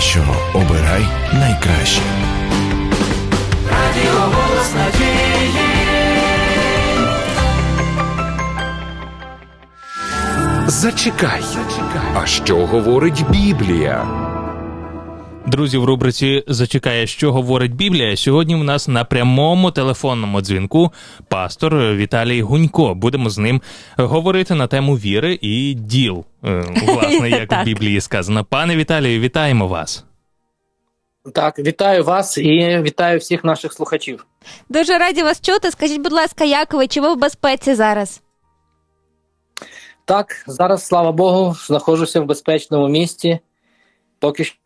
найкращого обирай найкраще. Радіо голос надії. Зачекай. А що говорить Біблія? Друзі, в рубриці Зачекає, що говорить Біблія. Сьогодні в нас на прямому телефонному дзвінку пастор Віталій Гунько. Будемо з ним говорити на тему віри і діл. Е, власне, як в Біблії сказано. Пане Віталію, вітаємо вас. Так, вітаю вас і вітаю всіх наших слухачів. Дуже раді вас чути. Скажіть, будь ласка, як ви? Чи ви в безпеці зараз? Так, зараз, слава Богу, знаходжуся в безпечному місці. Поки що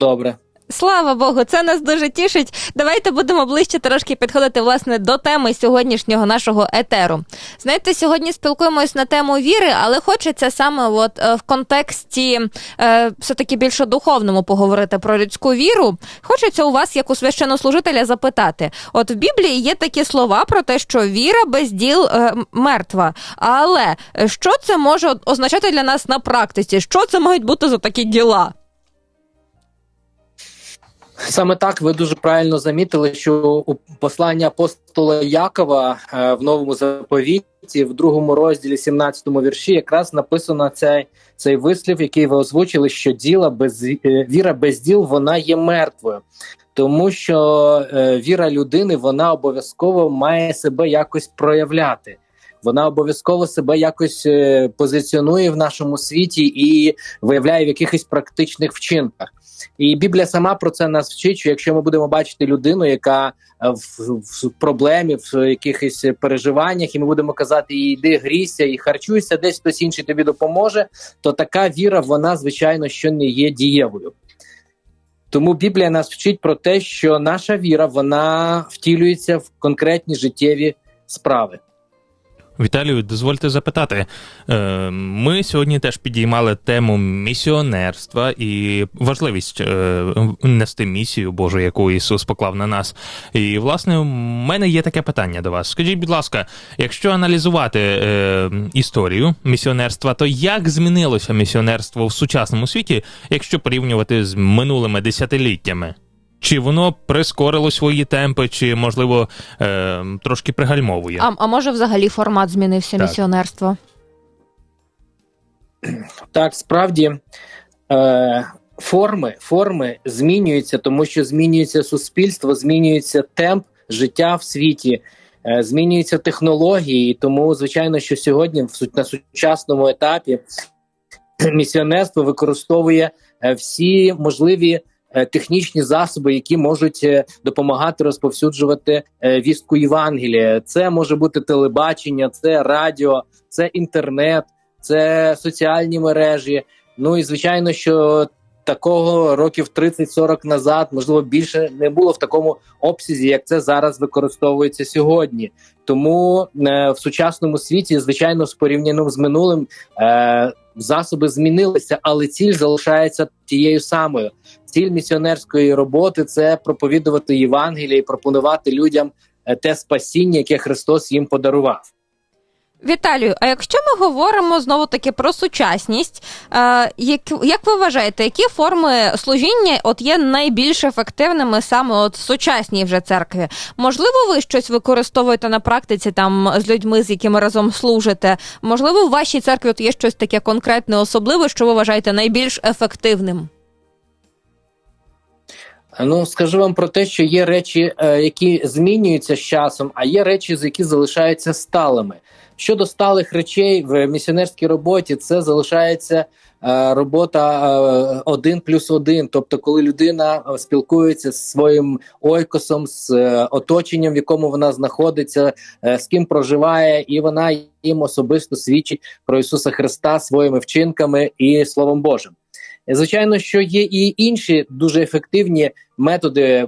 добре. Слава Богу, це нас дуже тішить. Давайте будемо ближче трошки підходити власне до теми сьогоднішнього нашого етеру. Знаєте, сьогодні спілкуємось на тему віри, але хочеться саме от е, в контексті е, все-таки більше духовному поговорити про людську віру. Хочеться у вас, як у священнослужителя, запитати: от в Біблії є такі слова про те, що віра без діл е, мертва. Але що це може означати для нас на практиці? Що це мають бути за такі діла? Саме так ви дуже правильно замітили, що у посланні апостола Якова е, в новому заповіті, в другому розділі, 17-му вірші, якраз написано цей цей вислів, який ви озвучили, що діла без е, віра без діл вона є мертвою, тому що е, віра людини вона обов'язково має себе якось проявляти. Вона обов'язково себе якось позиціонує в нашому світі і виявляє в якихось практичних вчинках. І Біблія сама про це нас вчить. що Якщо ми будемо бачити людину, яка е, в, в проблемі, в якихось переживаннях, і ми будемо казати, їй йди грійся і харчуйся, десь хтось інший тобі допоможе, то така віра, вона звичайно що не є дієвою. Тому Біблія нас вчить про те, що наша віра вона втілюється в конкретні життєві справи. Віталію, дозвольте запитати. Е, ми сьогодні теж підіймали тему місіонерства і важливість е, нести місію Божу, яку Ісус поклав на нас. І, власне, у мене є таке питання до вас. Скажіть, будь ласка, якщо аналізувати е, історію місіонерства, то як змінилося місіонерство в сучасному світі, якщо порівнювати з минулими десятиліттями? Чи воно прискорило свої темпи, чи, можливо, е, трошки пригальмовує? А а може взагалі формат змінився так. місіонерство? Так, справді е, форми форми змінюються, тому що змінюється суспільство, змінюється темп життя в світі, е, змінюються технології. Тому, звичайно, що сьогодні на сучасному етапі місіонерство використовує е, всі можливі. Е, технічні засоби, які можуть е, допомагати розповсюджувати е, вістку Євангелія. Це може бути телебачення, це радіо, це інтернет, це соціальні мережі. Ну і звичайно, що такого років 30-40 назад, можливо, більше не було в такому обсязі, як це зараз використовується сьогодні. Тому е, в сучасному світі, звичайно, з порівнянням з минулим е, засоби змінилися, але ціль залишається тією самою. Ціль місіонерської роботи це проповідувати Євангеліє і пропонувати людям е, те спасіння, яке Христос їм подарував. Віталію, а якщо ми говоримо знову таки про сучасність, е, як як ви вважаєте, які форми служіння от є найбільш ефективними саме от в сучасній вже церкві? Можливо, ви щось використовуєте на практиці там з людьми, з якими разом служите? Можливо, в вашій церкві от є щось таке конкретне, особливе, що ви вважаєте найбільш ефективним? Ну, скажу вам про те, що є речі, е, які змінюються з часом, а є речі, які залишаються сталими. Щодо сталих речей в місіонерській роботі, це залишається е, робота е, один плюс один. Тобто, коли людина е, спілкується з своїм ойкосом, з оточенням, в якому вона знаходиться, з ким проживає, і вона їм особисто свідчить про Ісуса Христа своїми вчинками і Словом Божим. Звичайно, що є і інші дуже ефективні методи.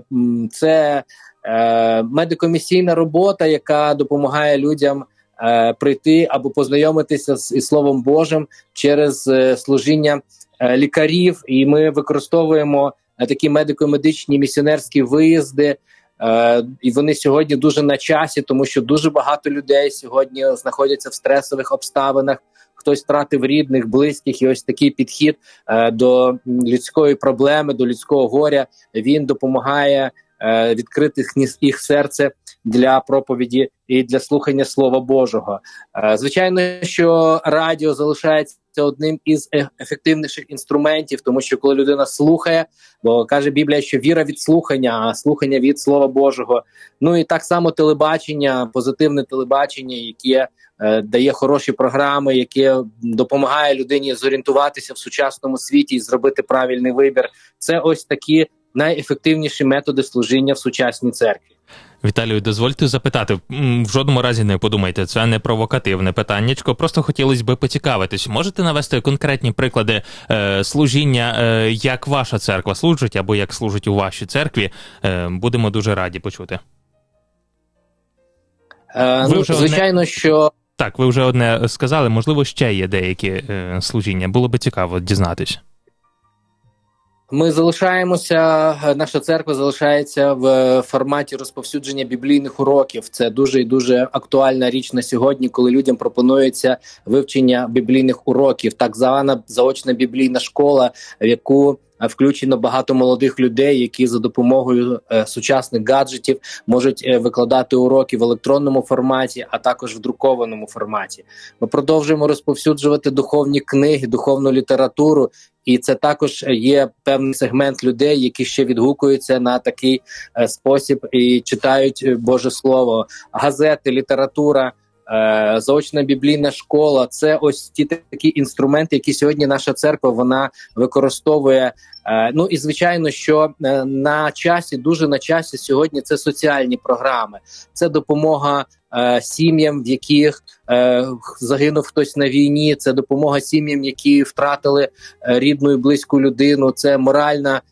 Це е, медикомісійна робота, яка допомагає людям Е, прийти або познайомитися з із Словом Божим через е, служіння е, лікарів, і ми використовуємо такі медико-медичні місіонерські виїзди. І вони сьогодні дуже на часі, тому що дуже багато людей сьогодні знаходяться в стресових обставинах. хтось втратив рідних, близьких, і ось такий підхід до людської проблеми, до людського горя він допомагає відкрити їх серце для проповіді і для слухання Слова Божого. Е, звичайно, що радіо залишається. Одним із е, ефективніших інструментів, тому що коли людина слухає, бо каже Біблія, що віра від слухання, а слухання від Слова Божого. Ну і так само телебачення, позитивне телебачення, яке е, дає хороші програми, яке допомагає людині зорієнтуватися в сучасному світі і зробити правильний вибір. Це ось такі найефективніші методи служіння в сучасній церкві. Віталію, дозвольте запитати в жодному разі не подумайте, це не провокативне питаннячко. Просто хотілося би поцікавитись. Можете навести конкретні приклади е, служіння, е, як ваша церква служить або як служить у вашій церкві? Е, будемо дуже раді почути. Е, ну, Звичайно, одне... що так, ви вже одне сказали. Можливо, ще є деякі е, служіння. Було би цікаво дізнатись. Ми залишаємося. Наша церква залишається в форматі розповсюдження біблійних уроків. Це дуже і дуже актуальна річ на сьогодні, коли людям пропонується вивчення біблійних уроків, так звана заочна біблійна школа, в яку включено багато молодих людей, які за допомогою е, сучасних гаджетів можуть е, викладати уроки в електронному форматі, а також в друкованому форматі. Ми продовжуємо розповсюджувати духовні книги, духовну літературу. І це також є певний сегмент людей, які ще відгукуються на такий е, спосіб і читають Боже Слово, газети, література. Е, заочна біблійна школа це ось ті такі інструменти, які сьогодні наша церква вона використовує. Е, ну і звичайно, що е, на часі, дуже на часі сьогодні це соціальні програми, це допомога сім'ям, в яких загинув хтось на війні. Це допомога сім'ям, які втратили рідну і близьку людину. Це моральна.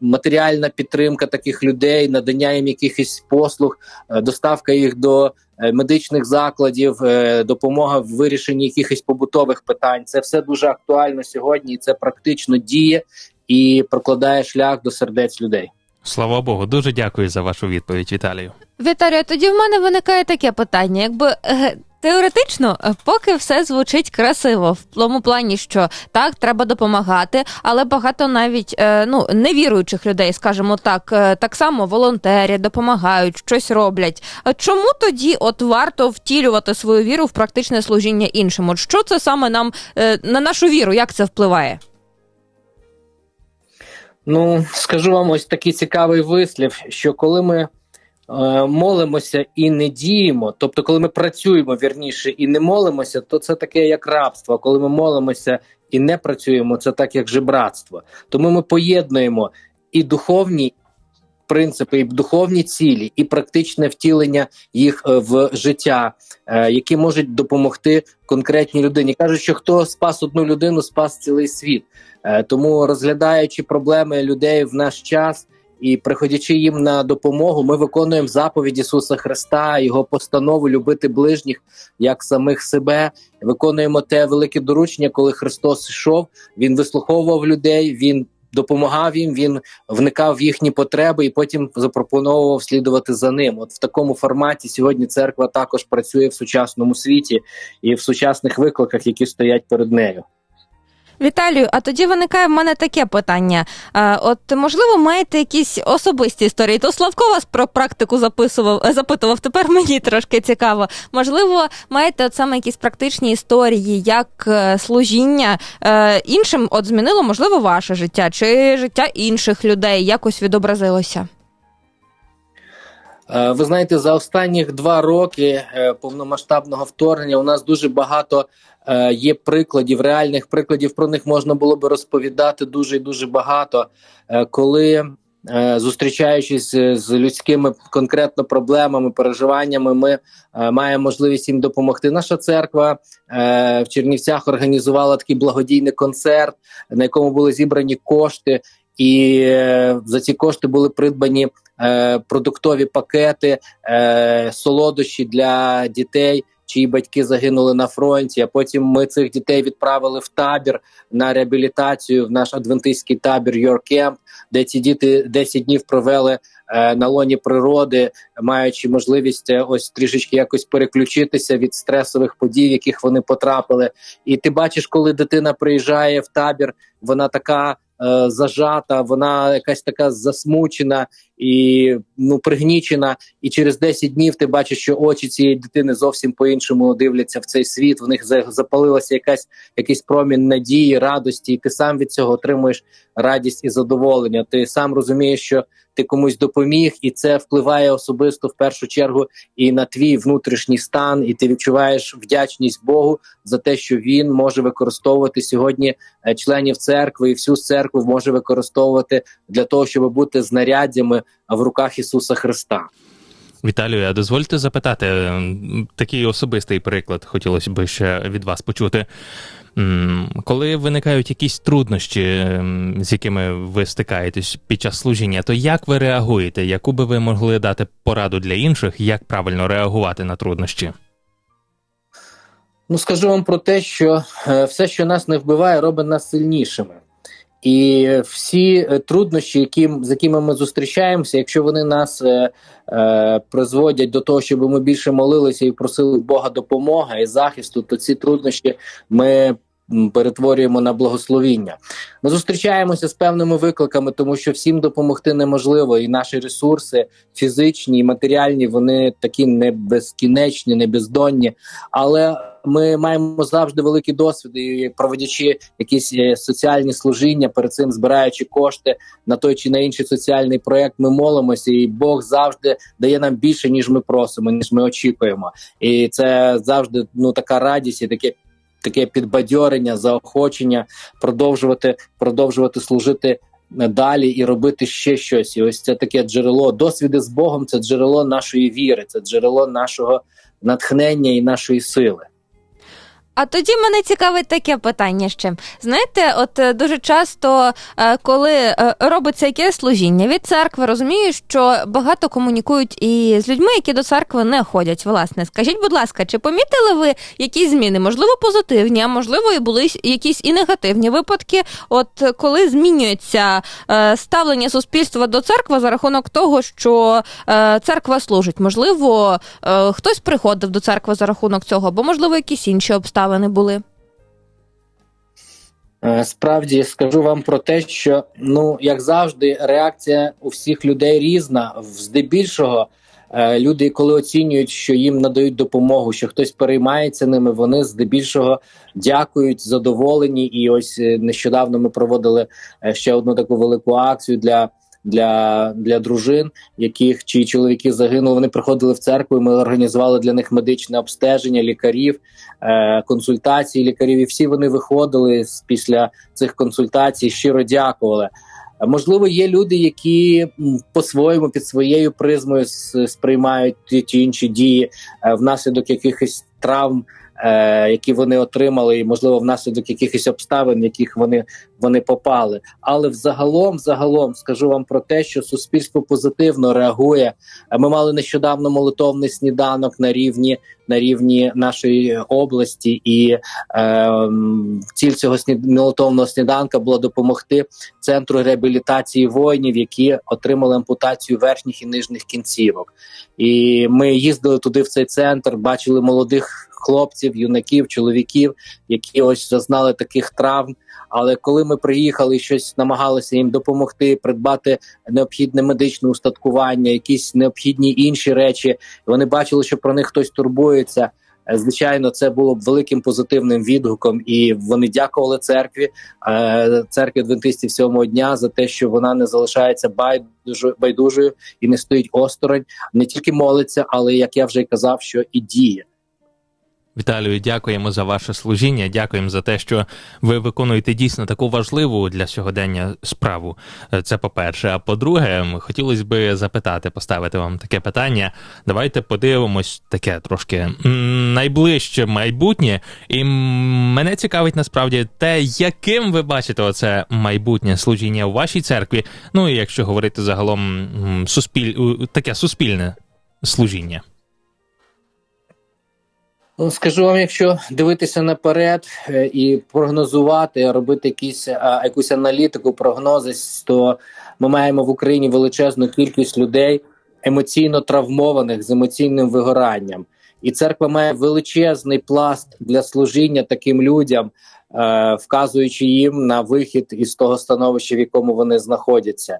Матеріальна підтримка таких людей, надання їм якихось послуг, доставка їх до Е, медичних закладів, е, допомога в вирішенні якихось побутових питань. Це все дуже актуально сьогодні. і Це практично діє і прокладає шлях до сердець людей. Слава Богу, дуже дякую за вашу відповідь, Віталію. Віталію, тоді в мене виникає таке питання: якби е, Теоретично, е, поки все звучить красиво, в тому плані, що так, треба допомагати, але багато навіть е, ну невіруючих людей, скажімо так, е, так само волонтери допомагають, щось роблять. Чому тоді от варто втілювати свою віру в практичне служіння іншим? От Що це саме нам на нашу віру? Як це впливає? Ну скажу вам ось такий цікавий вислів, що коли ми молимося і не діємо. Тобто, коли ми працюємо вірніше і не молимося, то це таке як рабство. Коли ми молимося і не працюємо, це так як жебратство. Тому ми поєднуємо і духовні. Принципи і духовні цілі, і практичне втілення їх е, в життя, е, які можуть допомогти конкретній людині. кажуть, що хто спас одну людину, спас цілий світ. Тому розглядаючи проблеми людей в наш час, і приходячи їм на допомогу, ми виконуємо заповідь Ісуса Христа, Його постанову любити ближніх як самих себе. Виконуємо те велике доручення, коли Христос йшов. Він вислуховував людей. Він допомагав їм, він вникав в їхні потреби і потім запропонував слідувати за ним. От в такому форматі сьогодні церква також працює в сучасному світі і в сучасних викликах, які стоять перед нею. Віталію, а тоді виникає в мене таке питання. От можливо, маєте якісь особисті історії? То Славко вас про практику записував, е, запитував. Тепер мені трошки цікаво. Можливо, маєте от саме якісь практичні історії, як е, служіння е, іншим от змінило, можливо, ваше життя чи життя інших людей якось відобразилося? Ви знаєте, за останніх два роки повномасштабного вторгнення у нас дуже багато Е, є прикладів, реальних прикладів про них можна було би розповідати дуже і дуже багато, е, коли е, зустрічаючись з людськими конкретно проблемами, переживаннями, ми маємо можливість їм допомогти. Наша церква в Чернівцях організувала такий благодійний концерт, на якому були зібрані кошти. І за ці кошти були придбані продуктові пакети, солодощі для дітей чиї батьки загинули на фронті. А потім ми цих дітей відправили в табір на реабілітацію в наш адвентистський табір Camp, де ці діти 10 днів провели е, на лоні природи, маючи можливість е, ось трішечки якось переключитися від стресових подій, в яких вони потрапили. І ти бачиш, коли дитина приїжджає в табір, вона така. Е, зажата, вона якась така засмучена і ну пригнічена. І через 10 днів ти бачиш, що очі цієї дитини зовсім по-іншому дивляться в цей світ. В них запалилася якась якийсь промінь надії, радості, і ти сам від цього отримуєш радість і задоволення. Ти сам розумієш, що ти комусь допоміг, і це впливає особисто в першу чергу і на твій внутрішній стан, і ти відчуваєш вдячність Богу за те, що він може використовувати сьогодні е, членів церкви і всю церкву може використовувати для того, щоб бути знаряддями в руках Ісуса Христа. Віталію, а дозвольте запитати такий особистий приклад, хотілося б ще від вас почути. Коли виникають якісь труднощі, з якими ви стикаєтесь під час служіння, то як ви реагуєте? Яку би ви могли дати пораду для інших, як правильно реагувати на труднощі? Ну, скажу вам про те, що е, все, що нас не вбиває, робить нас сильнішими. І всі е, труднощі, які, з якими ми зустрічаємося, якщо вони нас е, е, призводять до того, щоб ми більше молилися і просили Бога допомоги і захисту, то ці труднощі ми перетворюємо на благословіння. Ми зустрічаємося з певними викликами, тому що всім допомогти неможливо, і наші ресурси фізичні і матеріальні вони такі не безкінечні, не бездонні. Але ми маємо завжди великий досвід, і проводячи якісь е, соціальні служіння, перед цим збираючи кошти на той чи на інший соціальний проект, ми молимося, і Бог завжди дає нам більше ніж ми просимо, ніж ми очікуємо. І це завжди ну така радість і таке таке підбадьорення, заохочення, продовжувати продовжувати служити далі і робити ще щось. І ось це таке джерело. Досвіди з Богом це джерело нашої віри, це джерело нашого натхнення і нашої сили. А тоді мене цікавить таке питання ще. Знаєте, от е, дуже часто, е, коли е, робиться якесь служіння від церкви, розумію, що багато комунікують і з людьми, які до церкви не ходять. Власне, скажіть, будь ласка, чи помітили ви якісь зміни? Можливо, позитивні, а можливо, і були якісь і негативні випадки, от коли змінюється ставлення суспільства до церкви за рахунок того, що церква служить? Можливо, хтось приходив до церкви за рахунок цього, або можливо якісь інші обставини обставини були? Е, справді скажу вам про те, що ну як завжди, реакція у всіх людей різна. Здебільшого е, люди, коли оцінюють, що їм надають допомогу, що хтось переймається ними, вони здебільшого дякують, задоволені. І ось е, нещодавно ми проводили ще одну таку велику акцію для для для дружин, яких чиї чоловіки загинули. Вони приходили в церкву. і Ми організували для них медичне обстеження, лікарів, е, консультації лікарів. І всі вони виходили після цих консультацій, щиро дякували. Можливо, є люди, які по-своєму під своєю призмою сприймають ті чи інші дії е, внаслідок якихось травм які вони отримали, і можливо внаслідок якихось обставин, яких вони вони попали. Але взагалом, взагалом, скажу вам про те, що суспільство позитивно реагує. Ми мали нещодавно молитовний сніданок на рівні на рівні нашої області, і е, ціль цього молитовного сніданка була допомогти центру реабілітації воїнів, які отримали ампутацію верхніх і нижніх кінцівок. І ми їздили туди в цей центр, бачили молодих хлопців, юнаків, чоловіків, які ось зазнали таких травм. Але коли ми приїхали, щось намагалися їм допомогти, придбати необхідне медичне устаткування, якісь необхідні інші речі. Вони бачили, що про них хтось турбується. Е, звичайно, це було б великим позитивним відгуком, і вони дякували церкві, е, церкві адвентистів сьомого дня за те, що вона не залишається байдужою і не стоїть осторонь, не тільки молиться, але як я вже й казав, що і діє. Віталію, дякуємо за ваше служіння. Дякуємо за те, що ви виконуєте дійсно таку важливу для сьогодення справу. Е, це по-перше. А по-друге, хотілося б запитати, поставити вам таке питання. Давайте подивимось таке трошки найближче майбутнє. І мене цікавить насправді те, яким ви бачите оце майбутнє служіння у вашій церкві. Ну і якщо говорити загалом суспіль... таке суспільне служіння. Ну, скажу вам, якщо дивитися наперед е, і прогнозувати, робити якісь а, якусь аналітику, прогнози, то ми маємо в Україні величезну кількість людей емоційно травмованих з емоційним вигоранням, і церква має величезний пласт для служіння таким людям, е, вказуючи їм на вихід із того становища, в якому вони знаходяться.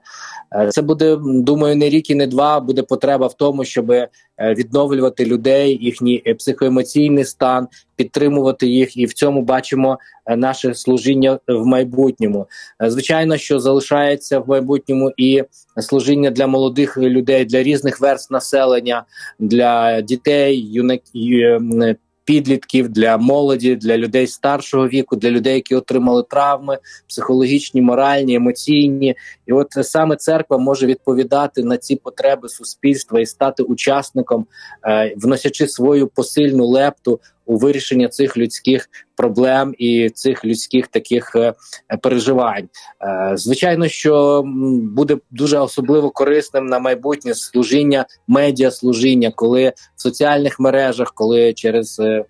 Е, це буде думаю, не рік і не два. Буде потреба в тому, щоб відновлювати людей, їхній психоемоційний стан, підтримувати їх, і в цьому бачимо наше служіння в майбутньому. Звичайно, що залишається в майбутньому і служіння для молодих людей, для різних верст населення, для дітей, юнаків, підлітків, для молоді, для людей старшого віку, для людей, які отримали травми, психологічні, моральні, емоційні. І от саме церква може відповідати на ці потреби суспільства і стати учасником, е, вносячи свою посильну лепту у вирішення цих людських проблем і цих людських таких е, переживань. Е, звичайно, що буде дуже особливо корисним на майбутнє служіння, медіа служіння, коли в соціальних мережах, коли через е,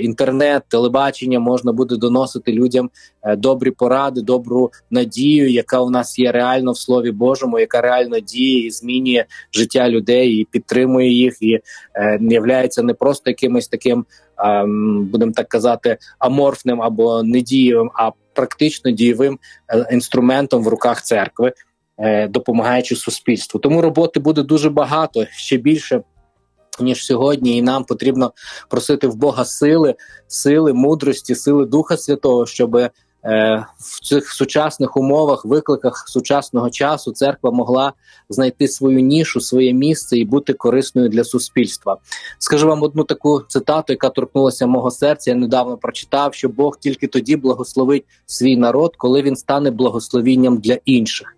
Інтернет, телебачення можна буде доносити людям добрі поради, добру надію, яка у нас є реально в Слові Божому, яка реально діє і змінює життя людей, і підтримує їх, і не являється не просто якимось таким будемо так казати, аморфним або недієвим, а практично дієвим е, інструментом в руках церкви, е, допомагаючи суспільству. Тому роботи буде дуже багато ще більше. Ніж сьогодні, і нам потрібно просити в Бога сили, сили, мудрості, сили Духа Святого, щоб в цих сучасних умовах, викликах сучасного часу, церква могла знайти свою нішу, своє місце і бути корисною для суспільства. Скажу вам одну таку цитату, яка торкнулася мого серця. Я недавно прочитав, що Бог тільки тоді благословить свій народ, коли він стане благословінням для інших.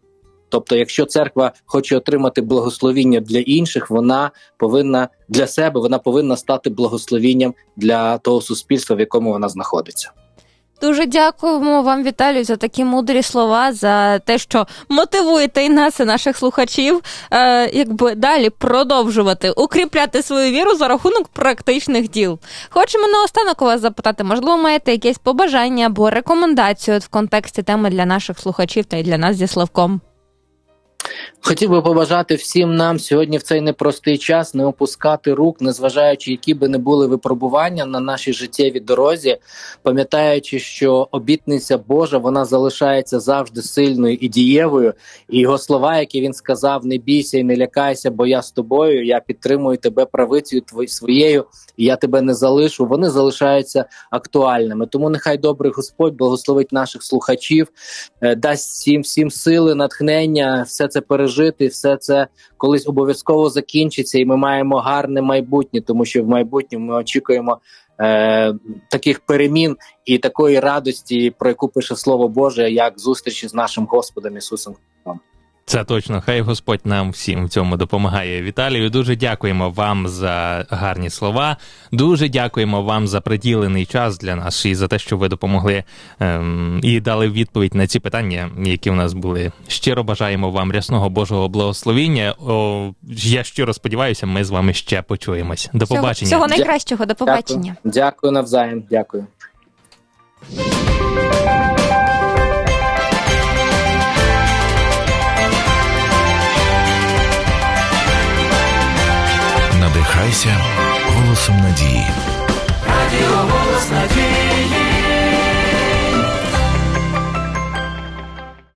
Тобто, якщо церква хоче отримати благословіння для інших, вона повинна для себе вона повинна стати благословінням для того суспільства, в якому вона знаходиться. Дуже дякуємо вам, Віталію, за такі мудрі слова, за те, що мотивуєте і нас, і наших слухачів, е, якби далі продовжувати укріпляти свою віру за рахунок практичних діл. Хочемо наостанок у вас запитати, можливо, маєте якесь побажання або рекомендацію в контексті теми для наших слухачів та й для нас зі Славком. Хотів би побажати всім нам сьогодні в цей непростий час не опускати рук, незважаючи, які би не були випробування на нашій життєвій дорозі, пам'ятаючи, що обітниця Божа вона залишається завжди сильною і дієвою. І його слова, які він сказав: не бійся і не лякайся, бо я з тобою. Я підтримую тебе правицею своєю, і я тебе не залишу. Вони залишаються актуальними. Тому нехай добрий Господь благословить наших слухачів, е, дасть всім всім сили, натхнення, все це пережити все це колись обов'язково закінчиться, і ми маємо гарне майбутнє, тому що в майбутньому ми очікуємо е, таких перемін і такої радості, про яку пише Слово Боже, як зустрічі з нашим Господом Ісусом Христом. Це точно, хай Господь нам всім в цьому допомагає. Віталію, дуже дякуємо вам за гарні слова. Дуже дякуємо вам за приділений час для нас і за те, що ви допомогли ем, і дали відповідь на ці питання, які в нас були. Щиро бажаємо вам рясного Божого благословіння. О, Я щиро сподіваюся, ми з вами ще почуємось. До побачення. Всього, всього найкращого, до побачення. Дякую, Дякую навзаєм. Дякую. Надихайся голосом надії. Радіо голос надії.